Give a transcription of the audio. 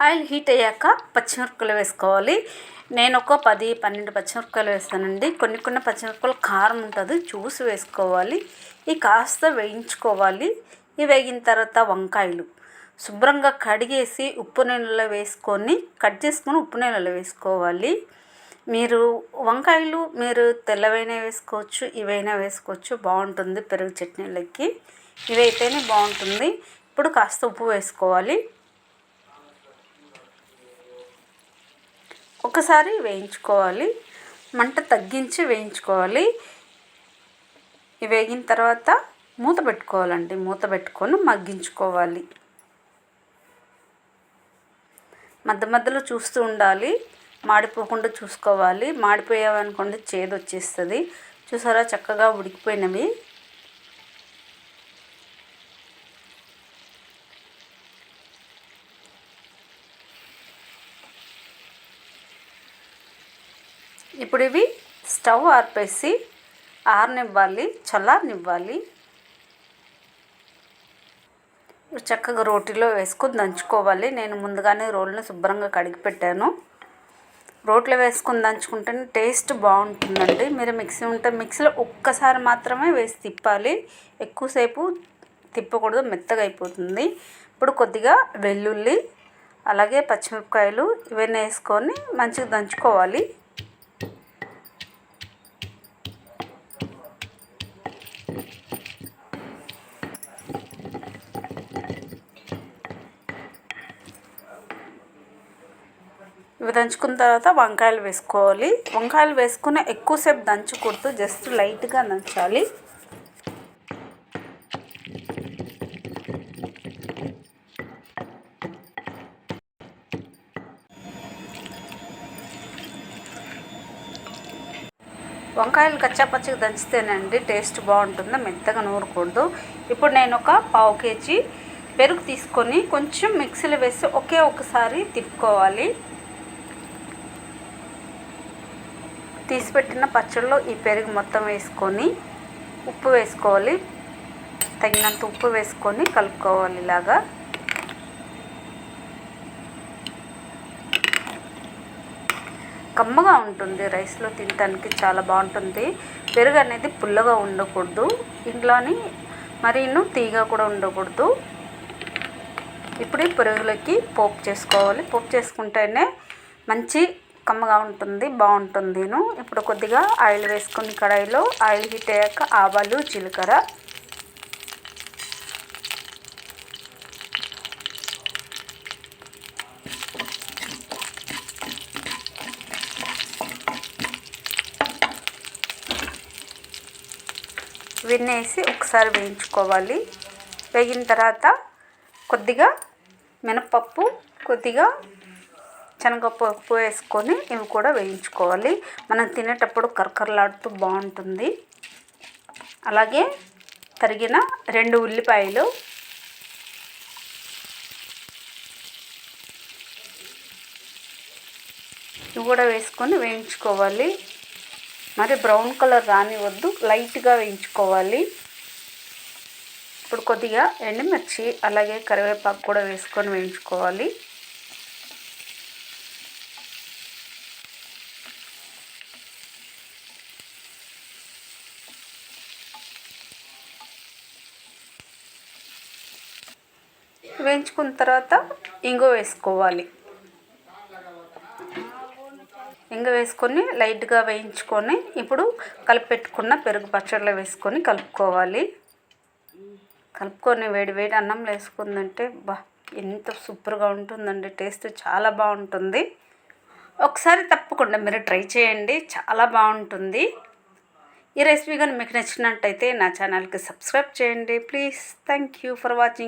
Oil heat అయ్యాక పచ్చిమిరపకాయలు వేసుకోవాలి. నేను ఒక పది పన్నెండు పచ్చిమిరపకాయలు వేస్తానండి. కొన్ని కొన్ని పచ్చిమిరపకాయలు కారం ఉంటుంది చూసి వేసుకోవాలి. ఈ కాస్త వేయించుకోవాలి. ఇవి వేగిన తర్వాత వంకాయలు. శుభ్రంగా కడిగేసి ఉప్పు నీళ్ళలో వేసుకొని కట్ చేసుకొని ఉప్పు నీళ్ళలో వేసుకోవాలి. మీరు వంకాయలు మీరు తెల్లవైనా వేసుకోవచ్చు ఇవైనా వేసుకోవచ్చు. బాగుంటుంది పెరుగు చట్నీలకి. ఇవైతేనే బాగుంటుంది. ఇప్పుడు కాస్త ఉప్పు వేసుకోవాలి. ఒకసారి వేయించుకోవాలి. మంట తగ్గించి వేయించుకోవాలి. వేగిన తర్వాత మూత పెట్టుకోవాలండి. మూత పెట్టుకొని మగ్గించుకోవాలి. మధ్య మధ్యలో చూస్తూ ఉండాలి. మాడిపోకుండా చూసుకోవాలి. మాడిపోయావనుకోండి చేదు వచ్చేస్తుంది చూసారా? చక్కగా ఉడికిపోయినవి. ఇప్పుడు ఇవి స్టవ్ ఆర్పేసి ఆరనివ్వాలి చల్లారనివ్వాలి. చక్కగా రోటీలో వేసుకొని దంచుకోవాలి. నేను ముందుగానే రోల్ని శుభ్రంగా కడిగి పెట్టాను. రోట్లో వేసుకొని దంచుకుంటేనే టేస్ట్ బాగుంటుందండి. మీరు మిక్సీ ఉంటే మిక్సీలో ఒక్కసారి మాత్రమే వేసి తిప్పాలి. ఎక్కువసేపు తిప్పకూడదు మెత్తగా అయిపోతుంది. ఇప్పుడు కొద్దిగా వెల్లుల్లి అలాగే పచ్చిమిరపకాయలు ఇవన్నీ వేసుకొని మంచిగా దంచుకోవాలి. ఇవి దంచుకున్న తర్వాత వంకాయలు వేసుకోవాలి. వంకాయలు వేసుకుని ఎక్కువసేపు దంచకూడదు జస్ట్ లైట్గా దంచాలి. వంకాయలు కచ్చాపచ్చిగా దంచితేనండి టేస్ట్ బాగుంటుంది మెత్తగా నూరకూడదు. ఇప్పుడు నేను ఒక పావు కేజీ పెరుగు తీసుకొని కొంచెం మిక్సీలో వేసి ఒకే ఒకసారి తిప్పుకోవాలి. తీసిపెట్టిన పచ్చళ్ళు ఈ పెరుగు మొత్తం వేసుకొని ఉప్పు వేసుకోవాలి. తగినంత ఉప్పు వేసుకొని కలుపుకోవాలి ఇలాగా. కమ్మగా ఉంటుంది రైస్లో తినడానికి చాలా బాగుంటుంది. పెరుగు అనేది పుల్లగా ఉండకూడదు. ఇంట్లోని మరీను తీగ కూడా ఉండకూడదు. ఇప్పుడు ఈ పెరుగులకి పోపు చేసుకోవాలి. పోపు చేసుకుంటేనే మంచి కమ్మగా ఉంటుంది బాగుంటుంది ఇప్పుడు కొద్దిగా ఆయిల్ వేసుకుని కడాయిలో ఆయిల్ హీట్ అయ్యాక ఆవాలు జీలకర్ర. విన్నేసి ఒకసారి వేయించుకోవాలి. వేగిన తర్వాత కొద్దిగా మినపప్పు కొద్దిగా శనగపప్పు వేసుకొని ఇవి కూడా వేయించుకోవాలి. మనం తినేటప్పుడు కరకరలాడుతూ బాగుంటుంది. అలాగే తరిగిన రెండు ఉల్లిపాయలు. ఇవి కూడా వేసుకొని వేయించుకోవాలి. మరి బ్రౌన్ కలర్ రానివద్దు లైట్గా వేయించుకోవాలి. ఇప్పుడు కొద్దిగా ఎండుమిర్చి అలాగే కరివేపాకు కూడా వేసుకొని వేయించుకోవాలి. వేయించుకున్న తర్వాత ఇంగు వేసుకోవాలి. ఇంగు వేసుకొని లైట్గా వేయించుకొని ఇప్పుడు కలిపెట్టుకున్న పెరుగు పచ్చడిలో వేసుకొని కలుపుకోవాలి. కలుపుకొని వేడి వేడి అన్నం వేసుకుందంటే బా ఎంత సూపర్గా ఉంటుందండి టేస్ట్ చాలా బాగుంటుంది. ఒకసారి తప్పకుండా మీరు ట్రై చేయండి చాలా బాగుంటుంది. ఈ రెసిపీ కానీ మీకు నచ్చినట్టయితే నా ఛానల్కి సబ్స్క్రైబ్ చేయండి please. Thank you for watching.